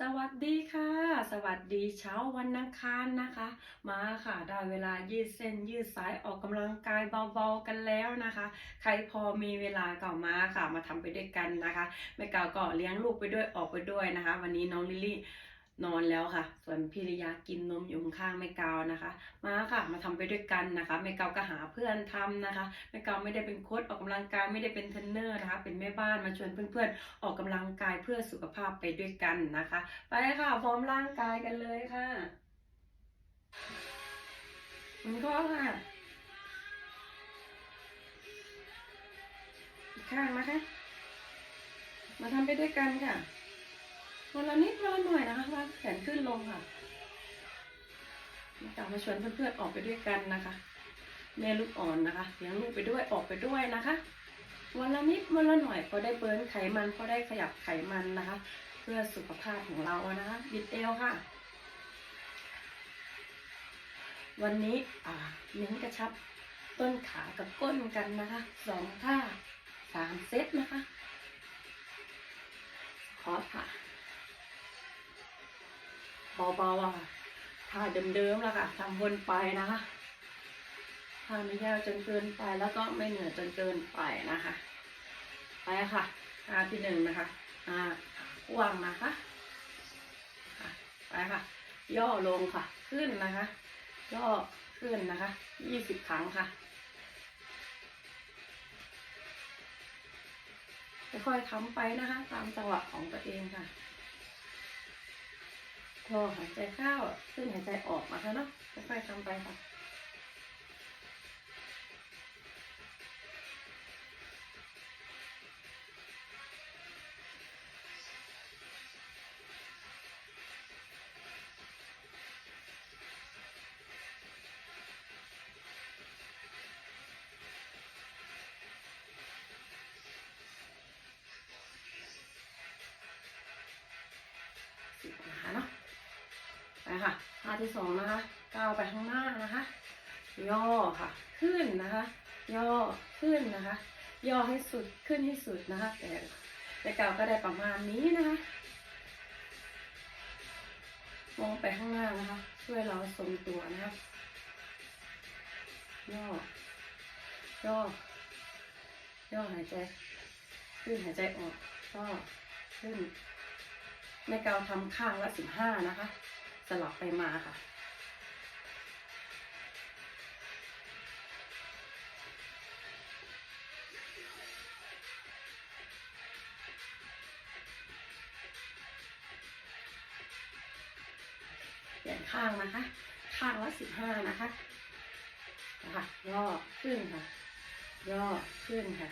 สวัสดีค่ะ สวัสดีเช้าวันอังคารนะคะ มาค่ะได้เวลายืดเส้นยืดสายออกกำลังกายเบาๆกันแล้วนะคะ ใครพอมีเวลาก็มาค่ะ มาทำไปด้วยกันนะคะแม่กาวก็เลี้ยงลูกไปด้วยออกไปด้วยนะคะ วันนี้น้องลิลลี่ นอนแล้วค่ะ ส่วนพิริยากินนมอยู่ข้างแม่กาวนะคะ มาค่ะ มาทำไปด้วยกันนะคะแม่กาวก็หาเพื่อนทำนะคะแม่กาวไม่ได้เป็นโค้ชออกกำลังกายไม่ได้เป็นเทรนเนอร์นะคะ เป็นแม่บ้านมาชวนเพื่อนๆ ออกกำลังกายเพื่อสุขภาพไปด้วยกันนะคะ ไปค่ะพร้อมร่างกายกันเลยค่ะมันก็ค่ะอีกข้างนะคะ มาทำไปด้วยกันค่ะ วันละนิดวันละหน่อยนะคะวางแขนขึ้นลงค่ะกลับมาชวนเพื่อนๆออกไปด้วยกันนะคะ แม่ลูกอ่อนนะคะเลี้ยงลูกไปด้วยออกไปด้วยนะคะ วันละนิดวันละหน่อยพอได้เบิร์นไขมันพอได้ขยับไขมันนะคะ เพื่อสุขภาพของเรานะคะบิดเอวค่ะ วันนี้อ่าเน้นกระชับต้นขากับก้นกันนะคะสองท่าสามเซตนะคะ ขอค่ะ เบาๆอะท่าเดิมๆแล้วค่ะทำวนไปนะคะท่าไม่ยาวจนเกินไปแล้วก็ไม่เหนื่อยจนเกินไปนะคะ ไปค่ะท่าที่หนึ่งนะคะอ่าวางนะคะไปค่ะ ย่อลงค่ะ ขึ้นนะคะ ย่อขึ้นนะคะยี่สิบครั้งค่ะค่อยๆทำไปนะคะ ตามจังหวะของตัวเองค่ะ อหายใจเข้าขึ้นหายใจออกมาค่ะเนาะค่อยๆทำไปค่ะะท่าที่สองนะคะก้าวไปข้างหน้านะคะ ย่อค่ะ ขึ้นนะคะ ย่อขึ้นนะคะ ย่อให้สุดขึ้นให้สุดนะคะแต่แต่ก้าวก็ได้ประมาณนี้นะคะมองไปข้างหน้านะคะ ช่วยเราทรงตัวนะคะย่อย่อย่อหายใจขึ้นหายใจออกย่อขึ้นแม่เกาทำข้างละสิบห้านะคะ สลับไปมาค่ะ เปลี่ยนข้างนะคะ ข้างละสิบห้านะคะนะคะย่อขึ้นค่ะ ย่อขึ้นค่ะ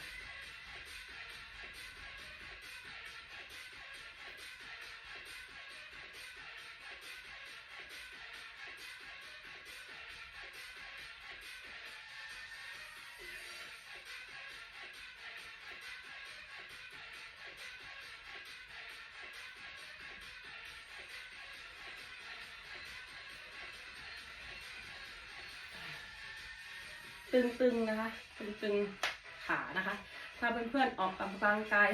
ตึงๆนะคะ ตึงๆขานะคะ ถ้าเพื่อนๆออกกำลังกาย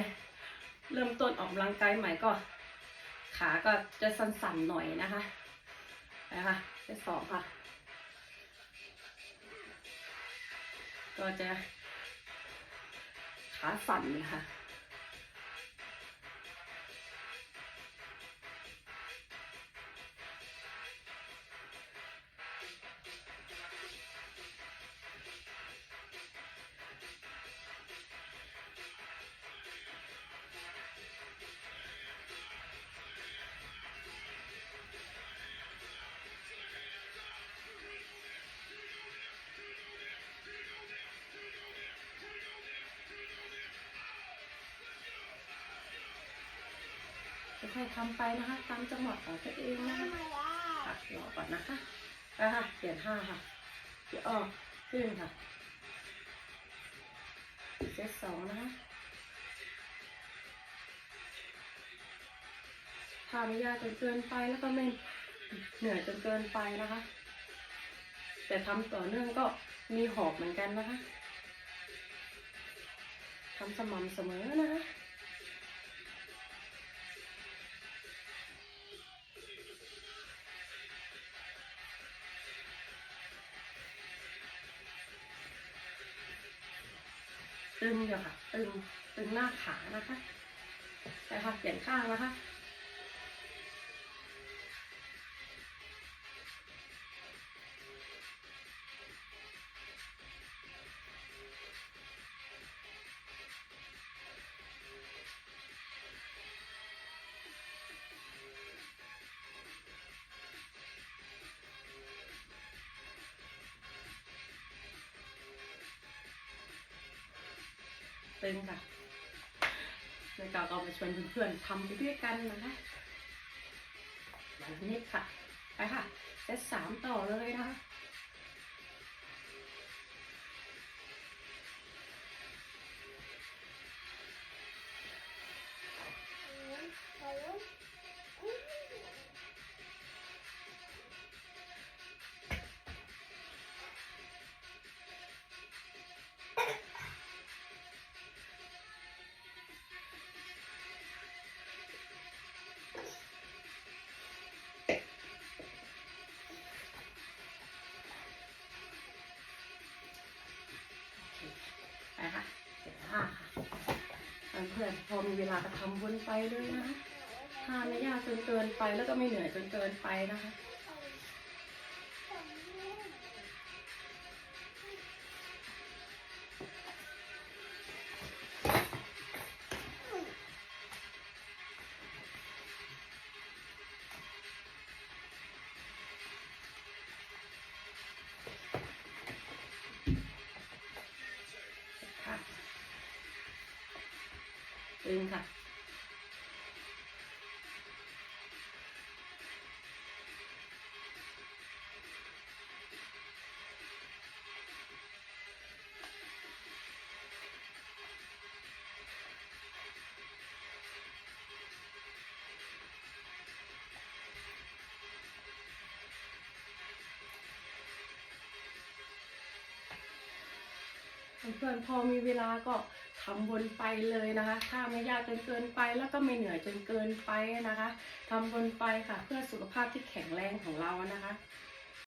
เริ่มต้นออกกำลังกายใหม่ก็ ขาก็จะสั่นๆหน่อยนะคะนะคะเซตสองค่ะ ก็จะขาสั่นเลยค่ะ ค่อยๆทำไปนะคะ ตามจังหวะของตัวเองนะคะค่ะรอก่อนนะคะไปค่ะเปลี่ยนท่าค่ะเดี๋ยวออกขึ้นค่ะเซตสองนะคะทาไม่ยากจนเกินไปแล้วก็ไม่เหนื่อยจนเกินไปนะคะ แต่ทำต่อเนื่องก็มีหอบเหมือนกันนะคะทำสม่ำเสมอนะคะ ตึงเดี๋ยวค่ะ ตึงตึงหน้าขานะคะ แต่ค่ะเปลี่ยนข้างนะคะ ตึงค่ะในเก่าก็มาชวนเพื่อนๆทำไปด้วยกันนะคะอย่างนี้ค่ะ ไปค่ะเซตสามต่อเลยนะคะ ห้าค่ะเพื่อนพอมีเวลาก็ทำวนไปเลยนะคะถ้าไม่ยากจนเกินไปแล้วก็ไม่เหนื่อยจนเกินไปนะคะ ตึงค่ เพื่อนๆพอมีเวลาก็ทำวนไปเลยนะคะ ถ้าไม่ยากจนเกินไปแล้วก็ไม่เหนื่อยจนเกินไปนะคะทำวนไปค่ะ เพื่อสุขภาพที่แข็งแรงของเรานะคะ